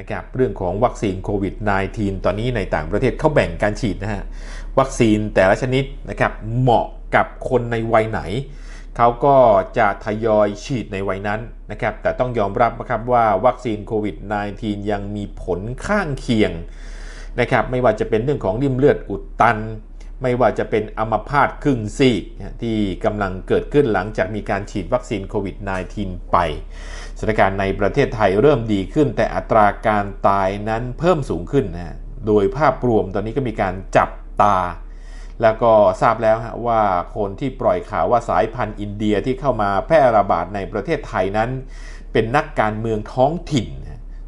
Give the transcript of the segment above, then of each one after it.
นะครับเรื่องของวัคซีนโควิด -19 ตอนนี้ในต่างประเทศเขาแบ่งการฉีดนะฮะวัคซีนแต่ละชนิดนะครับเหมาะกับคนในวัยไหนเขาก็จะทยอยฉีดในวัยนั้นนะครับแต่ต้องยอมรับนะครับว่าวัคซีนโควิด -19 ยังมีผลข้างเคียงนะครับไม่ว่าจะเป็นเรื่องของริ่มเลือดอุดตัน ไม่ว่าจะเป็นอัมพาตครึ่งซีกที่กำลังเกิดขึ้นหลังจากมีการฉีดวัคซีนโควิด -19 ไปสถานการณ์ในประเทศไทยเริ่มดีขึ้น แต่อัตราการตายนั้นเพิ่มสูงขึ้นนะโดยภาพรวมตอนนี้ก็มีการจับตา แล้วก็ทราบแล้วว่าคนที่ปล่อยข่าวว่าสายพันธุ์อินเดียที่เข้ามาแพร่ระบาดในประเทศไทยนั้น เป็นนักการเมืองท้องถิ่น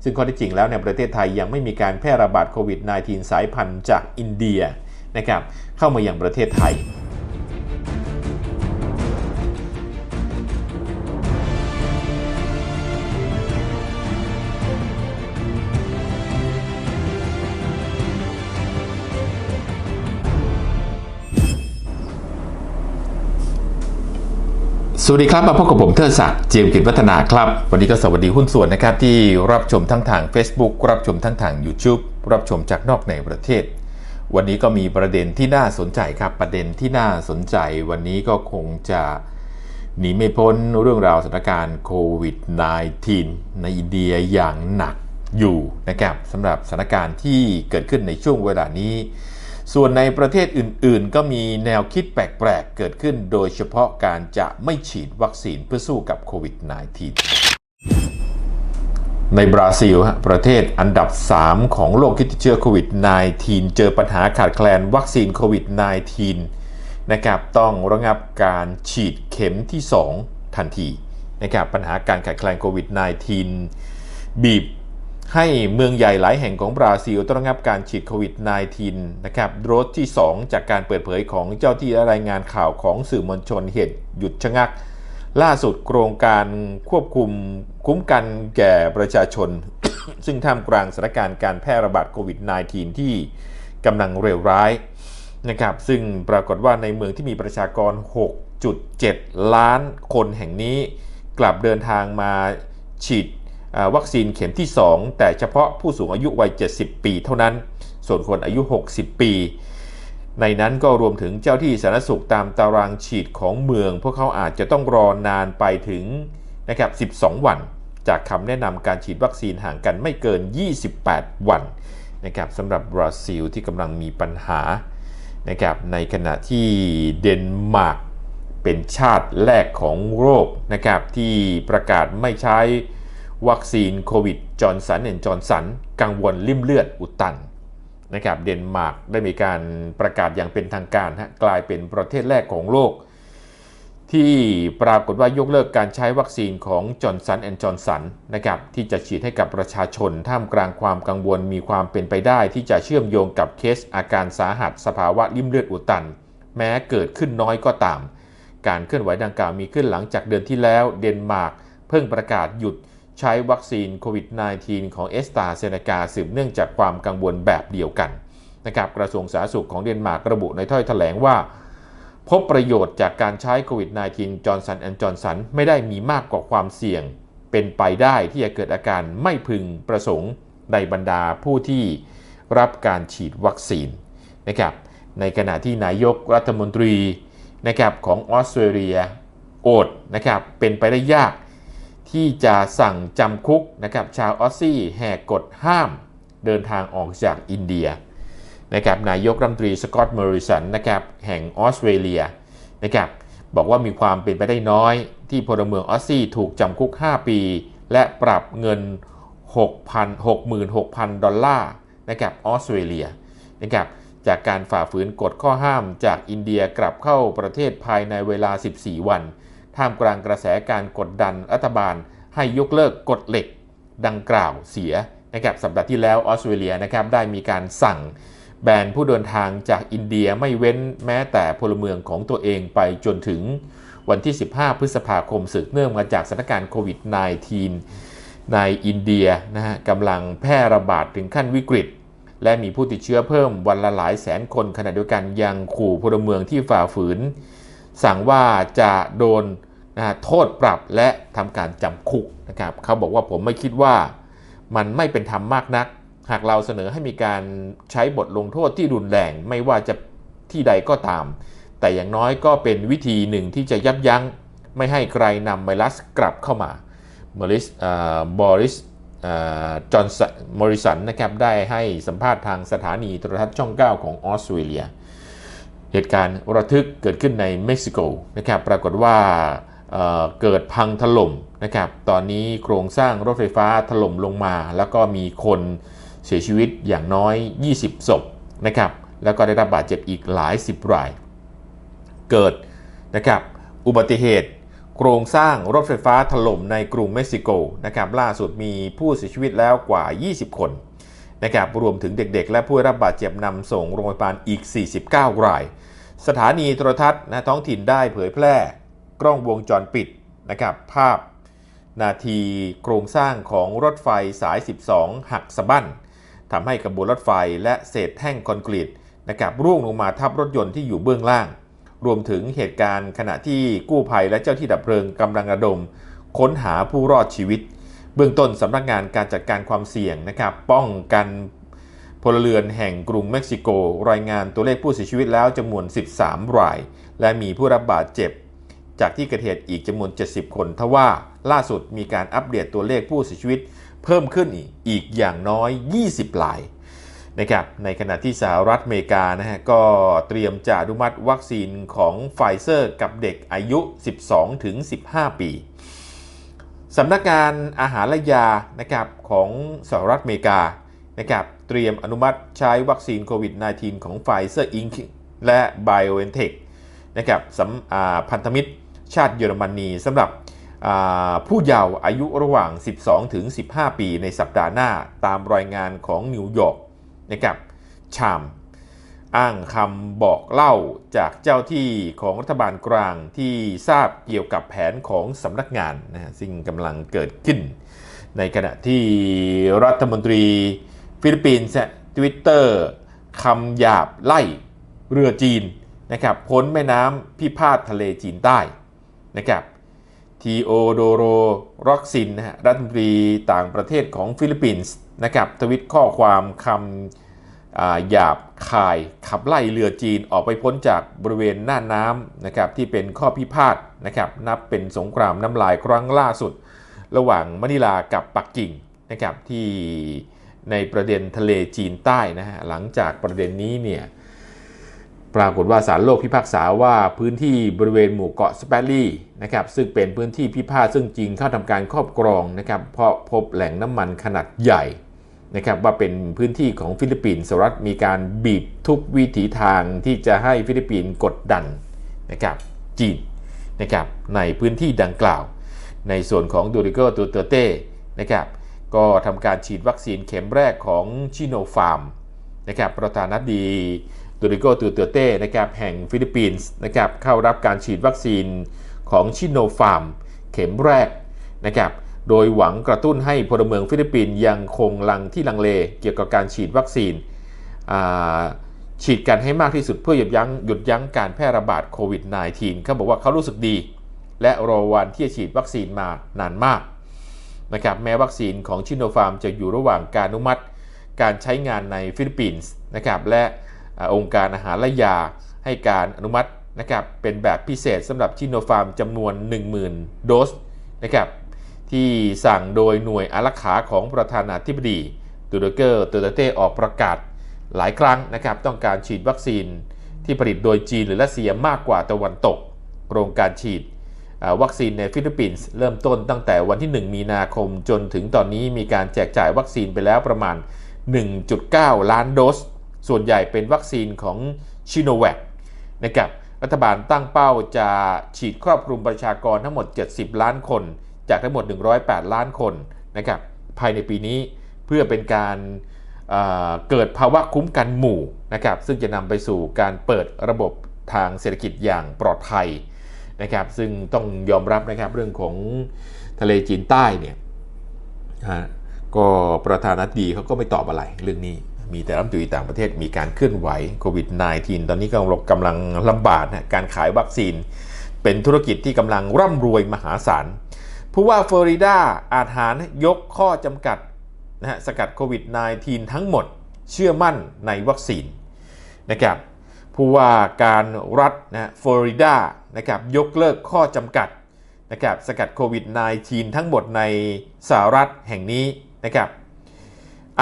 ซึ่งข้อที่จริงแล้วในประเทศไทยยังไม่มีการแพร่ระบาดโควิด -19 สายพันธุ์จากอินเดีย นะครับเข้ามาอย่างประเทศไทยสวัสดีครับ มาพบกับผมเทิดศักดิ์เจียมกิจวัฒนาครับ วันนี้ก็สวัสดีหุ้นส่วนนะครับ ที่รับชมทั้งทาง Facebook รับชมทั้งทาง YouTube รับชมจากนอกในประเทศ วันนี้ก็มีประเด็นที่น่าสนใจครับ ประเด็นที่น่าสนใจ วันนี้ก็คงจะหนีไม่พ้นเรื่องราวสถานการณ์โควิด -19 ในอินเดียอย่างหนักอยู่นะครับสำหรับสถานการณ์ที่เกิดขึ้นในช่วงเวลานี้ ส่วนในประเทศอื่น ๆ ก็มีแนวคิดแปลก ๆ เกิดขึ้น โดยเฉพาะการจะไม่ฉีดวัคซีนเพื่อสู้กับโควิด -19 ในบราซิลฮะประเทศอันดับ 3 ของโลกที่ติดเชื้อโควิด -19 เจอปัญหาขาดแคลนวัคซีนโควิด -19 นะครับ ต้องระงับการฉีดเข็มที่ 2 ทันทีนะครับ ปัญหาการขาดแคลนโควิด -19 บีบให้เมืองใหญ่หลายแห่งของบราซิลต้องระงับการฉีดโควิด -19 นะครับ โดสที่ 2 จากการเปิดเผยของเจ้าที่รายงานข่าวของสื่อมวลชนเหตุหยุดชะงัก ล่าสุดโครงการควบคุมคุ้มกันแก่ประชาชน ซึ่งท่ามกลางสถานการณ์การแพร่ระบาดโควิด -19 ที่กำลังเร็วร้ายนะครับซึ่งปรากฏว่าในเมืองที่มีประชากร 6.7 ล้านคนแห่งนี้ กลับเดินทางมาฉีดวัคซีนเข็มที่ 2 แต่เฉพาะผู้สูงอายุวัย 70 ปีเท่านั้น ส่วนคนอายุ 60 ปี ในนั้นก็รวมถึงเจ้าที่สาธารณสุขตามตารางฉีดของเมือง พวกเขาอาจจะต้องรอนานไปถึงนะครับ 12 วัน จากคำแนะนำการฉีดวัคซีนห่างกันไม่เกิน 28 วันนะครับสำหรับบราซิลที่กำลังมีปัญหานะครับในขณะที่เดนมาร์กเป็นชาติแรกของโลกนะครับที่ประกาศไม่ใช้วัคซีนโควิดจอร์นสันแอนจอร์นสันกังวลลิ่มเลือดอุดตัน นะครับเดนมาร์กได้มีการประกาศอย่างเป็นทางการฮะกลายเป็นประเทศแรกของโลก ที่ปรากฏว่ายกเลิกการใช้วัคซีนของจอร์นสันแอนด์จอร์นสันนะครับที่จะฉีดให้กับประชาชนท่ามกลางความกังวลมีความเป็นไปได้ ที่จะเชื่อมโยงกับเคสอาการสาหัสสภาวะลิ่มเลือดอุดตัน แม้เกิดขึ้นน้อยก็ตาม การเคลื่อนไหวดังกล่าวมีขึ้นหลังจากเดือนที่แล้วเดนมาร์กเพิ่งประกาศหยุด ใช้วัคซีนโควิด -19 ของเอสตาเซเนกาสืบเนื่องจากความกังวลแบบเดียวกันนะครับกระทรวงสาธารณสุขของเดนมาร์กระบุในถ้อยแถลงว่า พบประโยชน์จากการใช้โควิด -19 จอร์นสันแอนด์จอร์นสันไม่ได้มีมากกว่าความเสี่ยง เป็นไปได้ที่จะเกิดอาการไม่พึงประสงค์ในบรรดาผู้ที่รับการฉีดวัคซีนนะครับในขณะที่นายกรัฐมนตรีนะครับของออสเตรเลียโอดนะครับเป็นไปได้ยาก ที่จะสั่งจำคุกนะครับชาวออสซี่แหกกฎห้ามเดินทางออกจากอินเดียนะครับนายกรัฐมนตรีสกอตต์มอริสันนะครับแห่งออสเตรเลียนะครับบอกว่ามีความเป็นไปได้น้อยที่พลเมืองออสซี่ถูกจำคุก 5 ปี และปรับเงิน 6,000 66,000 ดอลลาร์นะครับออสเตรเลียนะครับจากการฝ่าฝืนกฎข้อห้ามจากอินเดียกลับเข้าประเทศภายในเวลา 14 วัน ท่ามกลางกระแสการกดดันรัฐบาล ให้ยกเลิกกฎเหล็กดังกล่าวเสียนะครับสัปดาห์ที่แล้วออสเตรเลียนะครับได้มีการสั่งแบนผู้เดินทางจากอินเดียไม่เว้นแม้แต่พลเมืองของตัวเองไปจนถึงวันที่ 15 พฤษภาคมสืบเนื่องมาจากสถานการณ์โควิด -19 ในอินเดียนะฮะกำลังแพร่ระบาดถึงขั้นวิกฤต และมีผู้ติดเชื้อเพิ่มวันละหลายแสนคนขณะเดียวกันยังขู่พลเมืองที่ฝ่าฝืน สั่งว่าจะโดนนะโทษปรับและทำการจำคุกนะครับเขาบอกว่าผมไม่คิดว่ามันไม่เป็นธรรมมากนัก หากเราเสนอให้มีการใช้บทลงโทษที่รุนแรงไม่ว่าจะที่ใดก็ตาม แต่อย่างน้อยก็เป็นวิธีหนึ่งที่จะยับยั้งไม่ให้ใครนำไวรัสกลับเข้ามาบริสบริสจอห์นสันมอริสันนะครับได้ให้สัมภาษณ์ทางสถานีโทรทัศน์ช่อง 9 ของออสเตรเลีย เหตุการณ์ระทึกเกิดขึ้นในเม็กซิโกนะครับปรากฏว่าเเกิดพังถล่มนะครับตอนนี้โครงสร้างรถไฟฟ้าถล่มลงมา แล้วก็มีคนเสียชีวิตอย่างน้อย 20 ศพนะครับแล้วก็ได้รับบาดเจ็บอีกหลายสิบราย เกิดนะครับอุบัติเหตุโครงสร้างรถไฟฟ้าถล่มในกรุงเม็กซิโกนะครับล่าสุดมีผู้เสียชีวิตแล้วกว่า 20 คน นะครับรวมถึงเด็กๆ และผู้รับบาดเจ็บนำส่งโรงพยาบาลอีก 49 ราย สถานีโทรทัศน์นะท้องถิ่นได้เผยแพร่กล้องวงจรปิดนะครับภาพนาทีโครงสร้างของรถไฟสาย 12 หักสะบั้นทำให้กระบวนรถไฟและเศษแท่งคอนกรีตนะครับร่วงลงมาทับรถยนต์ที่อยู่เบื้องล่าง รวมถึงเหตุการณ์ขณะที่กู้ภัยและเจ้าที่ดับเพลิงกำลังระดม ค้นหาผู้รอดชีวิต เบื้องต้นสำนักงานการจัดการความเสี่ยงนะครับป้องกันพลเรือนแห่งกรุงเม็กซิโก รายงานตัวเลขผู้เสียชีวิตแล้วจำนวน 13 ราย และมีผู้รับบาดเจ็บ จากที่เกิดเหตุอีกจำนวน 70 คนทว่าล่าสุดมีการอัปเดตตัวเลขผู้เสียชีวิต เพิ่มขึ้นอีกอย่างน้อย 20รายนะครับในขณะที่สหรัฐอเมริกานะฮะก็เตรียมจะอนุมัติวัคซีนของไฟเซอร์กับเด็กอายุ 12-15 ปี สำนักงานอาหารและยานะครับของสหรัฐอเมริกานะครับเตรียมอนุมัติใช้วัคซีนโควิด -19 ของไฟเซอร์อิงและ BioNTech นะครับพันธมิตรชาติเยอรมนีสำหรับผู้เยาว์อายุระหว่าง 12-15 ปีในสัปดาห์หน้าตามรายงานของนิวยอร์กนะครับชาม อ้างคำบอกเล่าจากเจ้าที่ของรัฐบาลกลางที่ทราบเกี่ยวกับแผนของสำนักงานนะซึ่งกำลังเกิดขึ้น ในขณะที่รัฐมนตรีฟิลิปปินส์ทวิตเตอร์คำหยาบไล่เรือจีนนะครับพ้นแม่น้ำพิพาททะเลจีนใต้นะครับทีโอโดโรร็อกซินนะฮะรัฐมนตรีต่างประเทศของฟิลิปปินส์นะครับทวิตข้อความคำ หยาบคายขับไล่เรือจีนออกไปพ้นจากบริเวณหน้าน้ำนะครับที่เป็นข้อพิพาทนะครับนับเป็นสงครามน้ำลายครั้งล่าสุด ระหว่างมะนิลากับปักกิ่งนะครับที่ในประเด็นทะเลจีนใต้นะฮะหลังจากประเด็นนี้เนี่ยปรากฏว่าศาลโลกพิพากษาว่าพื้นที่บริเวณหมู่เกาะสเปรลี่นะครับซึ่งเป็นพื้นที่พิพาทซึ่งจริงเข้าทำการครอบครองนะครับเพราะพบแหล่งน้ำมันขนาดใหญ่ นะครับว่าเป็นพื้นที่ของฟิลิปปินส์สหรัฐมีการบีบทุกวิถีทางที่จะให้ฟิลิปปินส์กดดันนะครับจีนนะครับในพื้นที่ดังกล่าว ในส่วนของดูริโกตูเตเต้นะครับก็ทำการฉีดวัคซีนเข็มแรกของชิโนฟาร์มนะครับประธานาธิบดีดูริโกตูเตเต้นะครับแห่งฟิลิปปินส์นะครับเข้ารับการฉีดวัคซีนของชิโนฟาร์มเข็มแรกนะครับ โดยหวังกระตุ้นให้พลเมืองฟิลิปปินส์ยังคงลังที่ลังเลเกี่ยวกับการฉีดวัคซีนฉีดกันให้มากที่สุดเพื่อหยุดยั้งหยุดยั้งการแพร่ระบาดโควิด -19 เขาบอกว่าเขารู้สึกดี และรอวันที่จะฉีดวัคซีนมานานมากนะครับแม้วัคซีนของชิโนฟาร์มจะอยู่ระหว่างการอนุมัติ การใช้งานในฟิลิปปินส์นะครับและองค์การอาหารและยาให้การอนุมัตินะครับเป็นแบบพิเศษสำหรับชิโนฟาร์มจำนวน 10,000 โดสนะครับ ที่สั่งโดยหน่วยอารักขาของประธานาธิบดีตูเดเกอร์ตูเตเต้ออกประกาศหลายครั้งนะครับ ต้องการฉีดวัคซีนที่ผลิตโดยจีนหรือรัสเซียมากกว่าตะวันตก โครงการฉีดวัคซีนในฟิลิปปินส์เริ่มต้นตั้งแต่วันที่ 1 มีนาคมจนถึงตอนนี้มีการแจกจ่ายวัคซีนไปแล้วประมาณ 1.9 ล้านโดส ส่วนใหญ่เป็นวัคซีนของชิโนแวคนะครับรัฐบาลตั้งเป้าจะฉีดครอบคลุมประชากรทั้งหมด 70 ล้านคน จากทั้งหมด 108 ล้านคนนะครับภายในปีนี้เพื่อเป็นการเเกิดภาวะคุ้มกันหมู่นะครับซึ่งจะนำไปสู่การเปิดระบบทางเศรษฐกิจอย่างปลอดภัยนะครับซึ่งต้องยอมรับนะครับเรื่องของทะเลจีนใต้เนี่ยก็ประธานาธิบดีเขาก็ไม่ตอบอะไรเรื่องนี้มีแต่รัฐมนตรีต่างประเทศมีการเคลื่อนไหวโควิด -19 ตอนนี้กำลังกำลังลำบากนะการขายวัคซีน เป็นธุรกิจที่กำลังร่ำรวยมหาศาล ผู้ว่าฟลอริดาอาจหารยกข้อจำกัดนะฮะสกัดโควิด -19 ทั้งหมดเชื่อมั่นในวัคซีนนะครับผู้ว่าการรัฐนะฟลอริดานะครับยกเลิกข้อจำกัดนะครับสกัดโควิด -19 ทั้งหมดในสหรัฐแห่งนี้นะครับ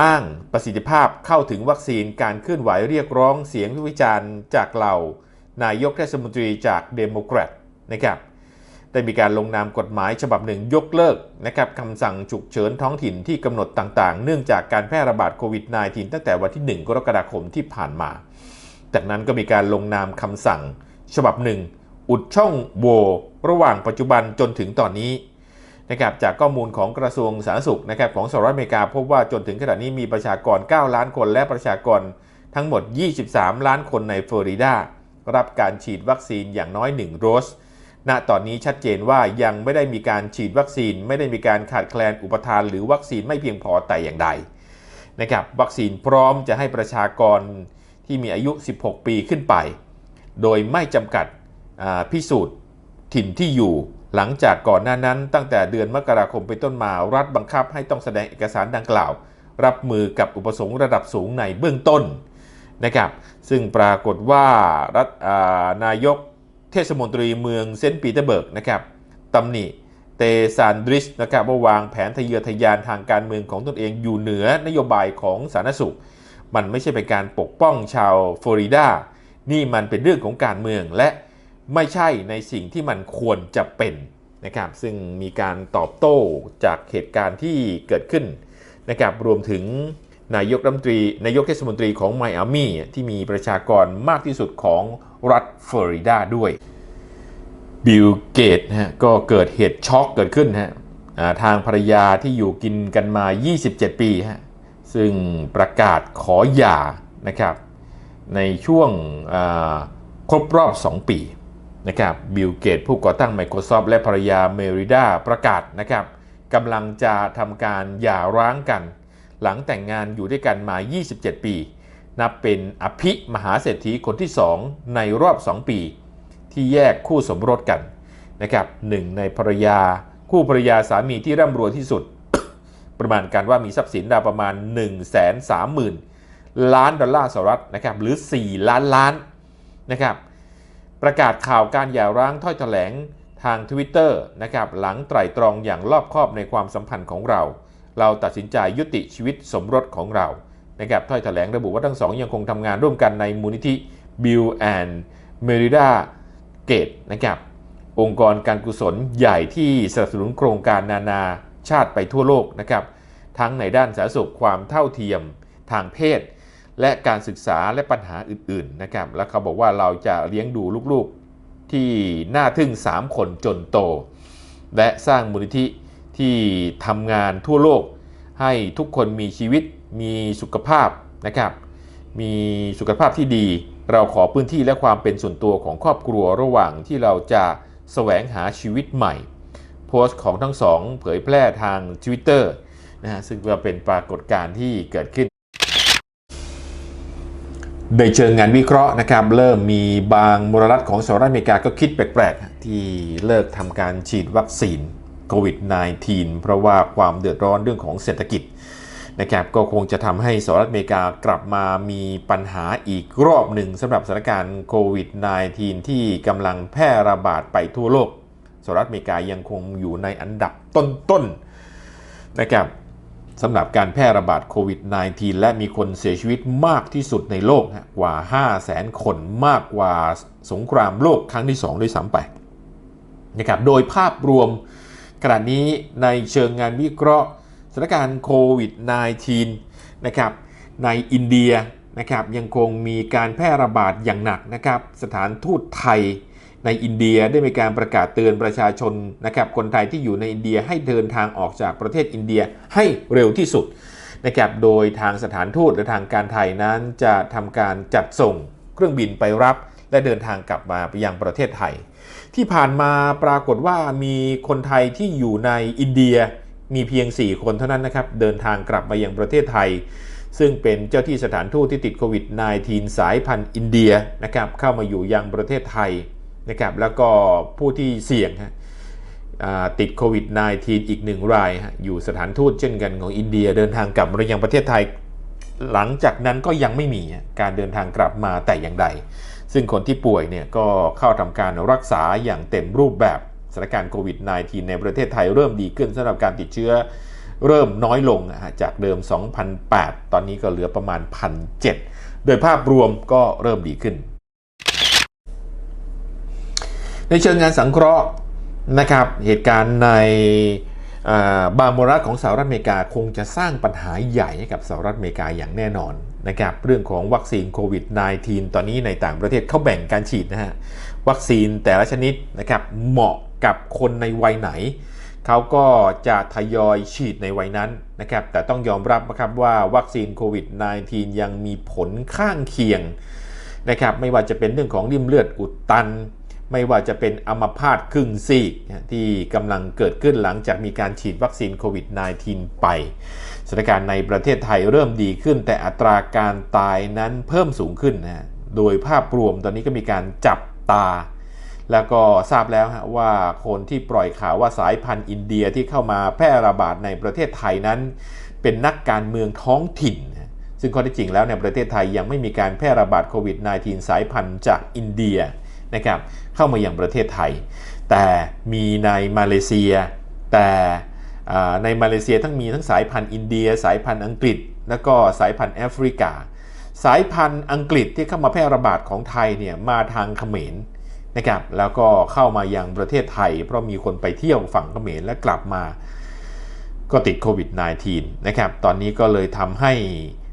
อ้างประสิทธิภาพเข้าถึงวัคซีนการเคลื่อนไหวเรียกร้องเสียงวิจารณ์จากเหล่านายกเทศมนตรีจากเดโมแครตนะครับ ได้มีการลงนามกฎหมายฉบับหนึ่งยกเลิกนะครับคำสั่งฉุกเฉินท้องถิ่นที่กำหนดต่างๆ เนื่องจากการแพร่ระบาดโควิด -19 ตั้งแต่วันที่ 1 กรกฎาคมที่ผ่านมา จากนั้นก็มีการลงนามคำสั่ง ฉบับหนึ่งอุดช่องโหว่ระหว่างปัจจุบันจนถึงตอนนี้นะครับจากข้อมูลของกระทรวงสาธารณสุขนะครับของสหรัฐอเมริกาพบว่าจนถึงขณะนี้มีประชากร 9 ล้านคนและประชากรทั้งหมด 23 ล้านคนในฟลอริดารับการฉีดวัคซีนอย่างน้อย 1 โดส ณตอนนี้ชัดเจนว่ายังไม่ได้มีการฉีดวัคซีน ไม่ได้มีการขาดแคลนอุปทาน หรือวัคซีนไม่เพียงพอแต่อย่างใดนะครับวัคซีนพร้อมจะให้ประชากรที่มีอายุ 16 ปีขึ้นไป โดยไม่จำกัดพิสูจน์ถิ่นที่อยู่ หลังจากก่อนหน้านั้น ตั้งแต่เดือนมกราคมเป็นต้นมารัฐบังคับให้ต้องแสดงเอกสารดังกล่าว รับมือกับอุปสงค์ระดับสูงในเบื้องต้นนะครับซึ่งปรากฏว่ารัฐนายก เทศมนตรีเมืองเซนต์ปีเตอร์เบิร์กนะครับตำหนิเตซานดริสนะครับว่าวางแผนทะเยอทะยานทางการเมืองของตนเองอยู่เหนือนโยบายของสาธารณสุข มันไม่ใช่เป็นการปกป้องชาวฟลอริดา นี่มันเป็นเรื่องของการเมืองและไม่ใช่ในสิ่งที่มันควรจะเป็นนะครับซึ่งมีการตอบโต้จากเหตุการณ์ที่เกิดขึ้นนะครับรวมถึงนายกรัฐมนตรีนายกเทศมนตรีของไมอามี่ที่มีประชากรมากที่สุดของ รัฐฟลอริดาด้วยบิลเกตนะฮะก็เกิดเหตุช็อกเกิดขึ้นฮะทางภรรยาที่อยู่กินกันมา 27 ปีฮะซึ่งประกาศขอหย่านะครับในช่วงครบรอบ 2 ปีนะครับบิลเกตผู้ก่อตั้ง Microsoft และภรรยาเมริดาประกาศนะครับกำลังจะทำการหย่าร้างกัน หลังแต่งงานอยู่ด้วยกันมา 27 ปี นับเป็นอภิมหาเศรษฐีคนที่ 2 ในรอบ 2 ปี ที่แยกคู่สมรสกันนะครับหนึ่งในภรรยาคู่ภรรยาสามีที่ร่ำรวยที่สุด ประมาณการว่ามีทรัพย์สินราวประมาณ 1 3 0 0 0 0 ล้านดอลลาร์สหรัฐนะครับหรือ 4 ล้านล้านนะครับประกาศข่าวการหย่าร้างถ้อยแถลงทาง Twitter นะครับหลังไตร่ตรองอย่างรอบคอบในความสัมพันธ์ของเรา เราตัดสินใจยุติชีวิตสมรสของเรา นะครับถ้อยแถลงระบุว่าทั้งสองยังคงทำงานร่วมกันในมูลนิธิ Bill and Melinda Gates นะครับองค์กรการกุศลใหญ่ที่สนับสนุนโครงการนานาชาติไปทั่วโลกนะครับทั้งในด้านสาธารณสุขความเท่าเทียมทางเพศ และการศึกษาและปัญหาอื่นๆนะครับแล้วเขาบอกว่าเราจะเลี้ยงดูลูกๆที่น่าทึ่ง 3 คนจนโต และสร้างมูลนิธิที่ทำงานทั่วโลก ให้ทุกคนมีชีวิต มีสุขภาพนะครับ มีสุขภาพที่ดี เราขอพื้นที่และความเป็นส่วนตัวของครอบครัวระหว่างที่เราจะแสวงหาชีวิตใหม่ โพสต์ของทั้งสองเผยแพร่ทาง Twitter นะฮะซึ่งก็เป็นปรากฏการณ์ที่เกิดขึ้นในเชิงงานวิเคราะห์นะครับ เริ่มมีบางมลรัฐของสหรัฐอเมริกาก็คิดแปลกๆ ที่เลิกทำการฉีดวัคซีนโควิด -19 เพราะว่าความเดือดร้อนเรื่องของเศรษฐกิจ นะครับก็คงจะทำให้สหรัฐอเมริกากลับมามีปัญหาอีกรอบหนึ่งสำหรับสถานการณ์โควิด -19 ที่กำลังแพร่ระบาดไปทั่วโลกสหรัฐอเมริกายังคงอยู่ในอันดับต้นๆนะครับสำหรับการแพร่ระบาดโควิด -19 และมีคนเสียชีวิตมากที่สุดในโลกกว่า 5 0 0แสนคนมากกว่าสงครามโลกครั้งที่ 2 ด้วยซ้ำไปนะครับโดยภาพรวมขณะนี้ในเชิงงานวิเคราะห์ สถานการณ์โควิด -19 นะครับในอินเดียนะครับยังคงมีการแพร่ระบาดอย่างหนักนะครับสถานทูตไทยในอินเดียได้มีการประกาศเตือนประชาชนนะครับคนไทยที่อยู่ในอินเดียให้เดินทางออกจากประเทศอินเดียให้เร็วที่สุดนะครับโดยทางสถานทูตและทางการไทยนั้นจะทำการจัดส่งเครื่องบินไปรับ และเดินทางกลับมาไปยังประเทศไทย ที่ผ่านมาปรากฏว่ามีคนไทยที่อยู่ในอินเดีย มีเพียง 4 คนเท่านั้นนะครับ เดินทางกลับมายังประเทศไทย ซึ่งเป็นเจ้าที่สถานทูตที่ติดโควิด -19 สายพันธุ์อินเดียนะครับเข้ามาอยู่ยังประเทศไทยนะครับแล้วก็ผู้ที่เสี่ยงฮะติดโควิด -19 อีกหนึ่งราย อยู่สถานทูตเช่นกันของอินเดีย เดินทางกลับมายังประเทศไทย หลังจากนั้นก็ยังไม่มีการเดินทางกลับมาแต่อย่างใด ซึ่งคนที่ป่วยเนี่ยก็เข้าทำการรักษาอย่างเต็มรูปแบบ สถานการณ์โควิด -19 ในประเทศไทยเริ่มดีขึ้นสำหรับการติดเชื้อเริ่มน้อยลงจากเดิม 2,008 ตอนนี้ก็เหลือประมาณ 1,007 โดยภาพรวมก็เริ่มดีขึ้น ในเชิงงานสังเคราะห์นะครับ เหตุการณ์ในอ่าบาร์โมราของสหรัฐอเมริกาคงจะสร้างปัญหาใหญ่ให้กับสหรัฐอเมริกาอย่างแน่นอนนะครับเรื่องของวัคซีนโควิด -19 ตอนนี้ในต่างประเทศเขาแบ่งการฉีดนะฮะวัคซีนแต่ละชนิดนะครับเหมาะ กับคนในวัยไหน เขาก็จะทยอยฉีดในวัยนั้นนะครับ แต่ต้องยอมรับนะครับว่าวัคซีนโควิด -19 ยังมีผลข้างเคียงนะครับ ไม่ว่าจะเป็นเรื่องของริมเลือดอุดตัน ไม่ว่าจะเป็นอัมพาตครึ่งซีกที่กำลังเกิดขึ้นหลังจากมีการฉีดวัคซีนโควิด -19 ไปสถานการณ์ในประเทศไทยเริ่มดีขึ้น แต่อัตราการตายนั้นเพิ่มสูงขึ้นนะโดยภาพรวมตอนนี้ก็มีการจับตา แล้วก็ทราบแล้วฮะว่าคนที่ปล่อยข่าวว่าสายพันธุ์อินเดียที่เข้ามาแพร่ระบาดในประเทศไทยนั้น เป็นนักการเมืองท้องถิ่น ซึ่งข้อท็จจริงแล้วในประเทศไทยยังไม่มีการแพร่ระบาดโควิด -19 สายพันธุ์จากอินเดียนะครับเข้ามาอย่างประเทศไทย แต่มีในมาเลเซีย แต่ในมาเลเซียทั้งมีทั้งสายพันธุ์อินเดีย สายพันธุ์อังกฤษ แล้วก็สายพันธุ์แอฟริกา สายพันธุ์อังกฤษที่เข้ามาแพร่ระบาดของไทยเนี่ยมาทางเขมร นะครับแล้วก็เข้ามายังประเทศไทย เพราะมีคนไปเที่ยวฝั่งเขมรและกลับมา ก็ติดโควิด -19 นะครับตอนนี้ก็เลยทำให้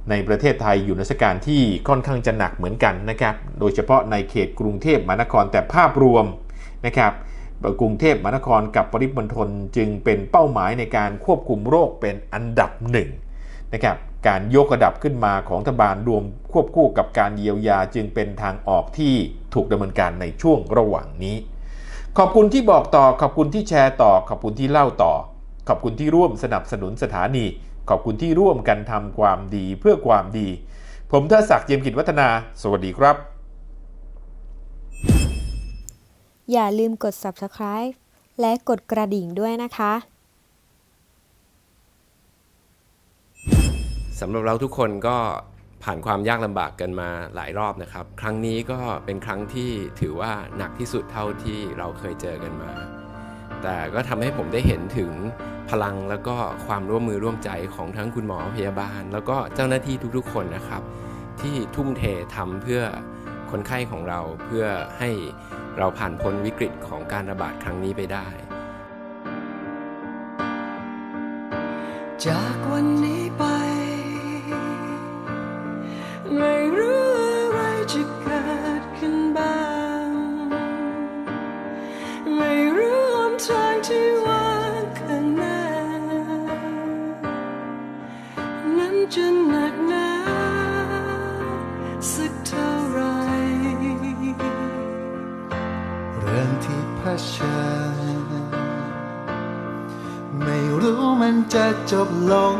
ในประเทศไทยอยู่ในสถานการณ์ที่ค่อนข้างจะหนักเหมือนกันนะครับโดยเฉพาะในเขตกรุงเทพมหานครแต่ภาพรวมนะครับกรุงเทพมหานครกับปริมณฑลจึงเป็นเป้าหมายในการควบคุมโรคเป็นอันดับหนึ่งนะครับ การยกระดับขึ้นมาของรัฐบาลรวมควบคู่กับการเยียวยาจึงเป็นทางออกที่ถูกดำเนินการในช่วงระหว่างนี้ ขอบคุณที่บอกต่อ ขอบคุณที่แชร์ต่อ ขอบคุณที่เล่าต่อ ขอบคุณที่ร่วมสนับสนุนสถานี ขอบคุณที่ร่วมกันทำความดีเพื่อความดี ผมเทศักดิ์เจียมกิจวัฒนา สวัสดีครับ อย่าลืมกด subscribe และกดกระดิ่งด้วยนะคะ สำหรับเราทุกคนก็ผ่านความยากลำบากกันมาหลายรอบนะครับ ครั้งนี้ก็เป็นครั้งที่ถือว่าหนักที่สุดเท่าที่เราเคยเจอกันมา แต่ก็ทำให้ผมได้เห็นถึงพลังแล้วก็ความร่วมมือร่วมใจของทั้งคุณหมอพยาบาล แล้วก็เจ้าหน้าที่ทุกๆคนนะครับ ที่ทุ่มเททำเพื่อคนไข้ของเราเพื่อให้เราผ่านพ้นวิกฤตของการระบาดครั้งนี้ไปได้ จากวันนี้ ไม่รู้อะไรจะเกิดขึ้นบ้าง ไม่รู้หนทางที่ว่างข้างหน้า นั้นจะหนักหนาสักเท่าไร เรื่องที่เผชิญไม่รู้มันจะจบลง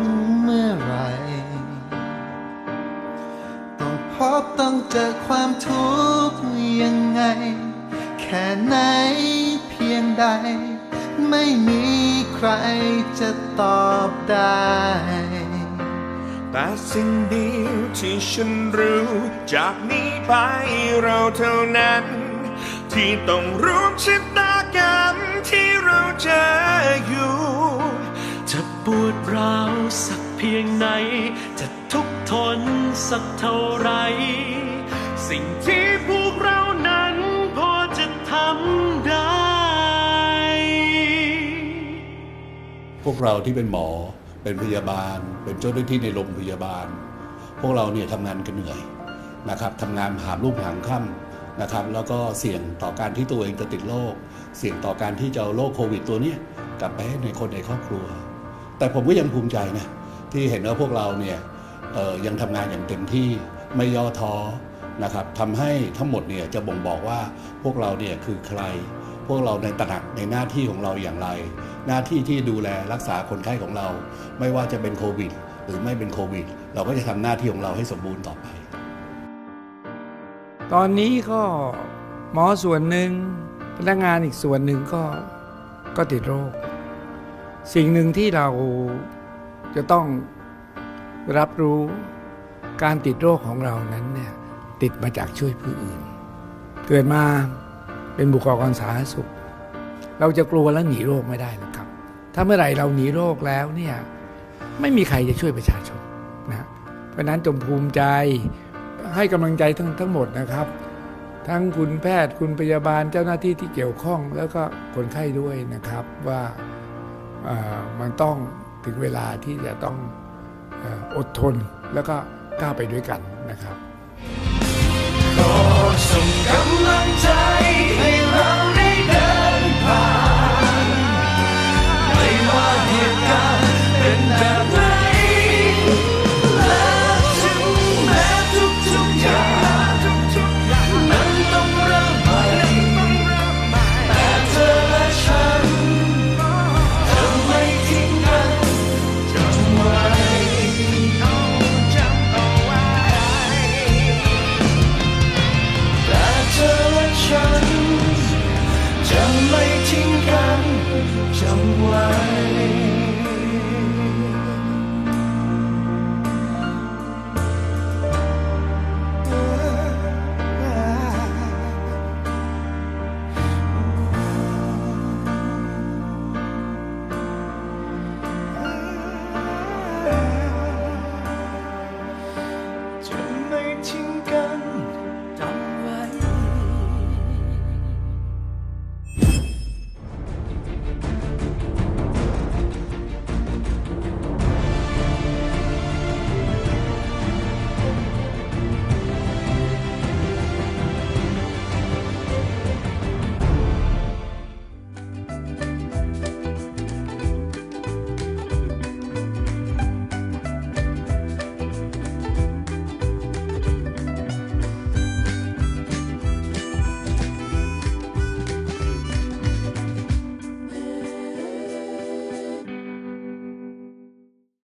สิ่งเดียวที่ฉันรู้ จากนี้ไปเราเท่านั้น ที่ต้องร่วมชะตากรรมที่เราเจออยู่ จะปวดร้าวสักเพียงไหน จะทุกข์ทนสักเท่าไร สิ่งที่พวกเรานั้นพอจะทำได้ พวกเราที่เป็นหมอ เป็นพยาบาล เป็นเจ้าหน้าที่ในโรงพยาบาล พวกเราเนี่ยทำงานกันเหนื่อยนะครับทำงานหามรุ่งหามค่ำนะครับ แล้วก็เสี่ยงต่อการที่ตัวเองจะติดโรคเสี่ยงต่อการที่จะเอาโรคโควิดตัวนี้กลับไปให้ในคนในครอบครัว แต่ผมก็ยังภูมิใจนะที่เห็นว่าพวกเราเนี่ยยังทำงานอย่างเต็มที่ไม่ย่อท้อนะครับทำให้ทั้งหมดเนี่ยจะบ่งบอกว่าพวกเราเนี่ยคือใคร พวกเราในตระหนักในหน้าที่ของเราอย่างไร หน้าที่ที่ดูแลรักษาคนไข้ของเรา ไม่ว่าจะเป็นโควิด หรือไม่เป็นโควิด เราก็จะทำหน้าที่ของเราให้สมบูรณ์ต่อไป ตอนนี้ก็หมอส่วนหนึ่งพนักงานอีกส่วนหนึ่งก็ก็ติดโรค สิ่งหนึ่งที่เราจะต้องรับรู้การติดโรคของเรานั้นเนี่ยติดมาจากช่วยผู้อื่น เกิดมา เป็นบุคลากรสาธารณสุข เราจะกลัวและหนีโรคไม่ได้นะครับ ถ้าเมื่อไหร่เราหนีโรคแล้วเนี่ยไม่มีใครจะช่วยประชาชนนะเพราะนั้นจงภูมิใจให้กำลังใจทั้งทั้งหมดนะครับ ทั้งคุณแพทย์คุณพยาบาลเจ้าหน้าที่ที่เกี่ยวข้อง แล้วก็คนไข้ด้วยนะครับว่ามันต้องถึงเวลาที่จะต้องอออดทนแล้วก็ก้าวไปด้วยกันนะครับ ขอส่งกำลังใจ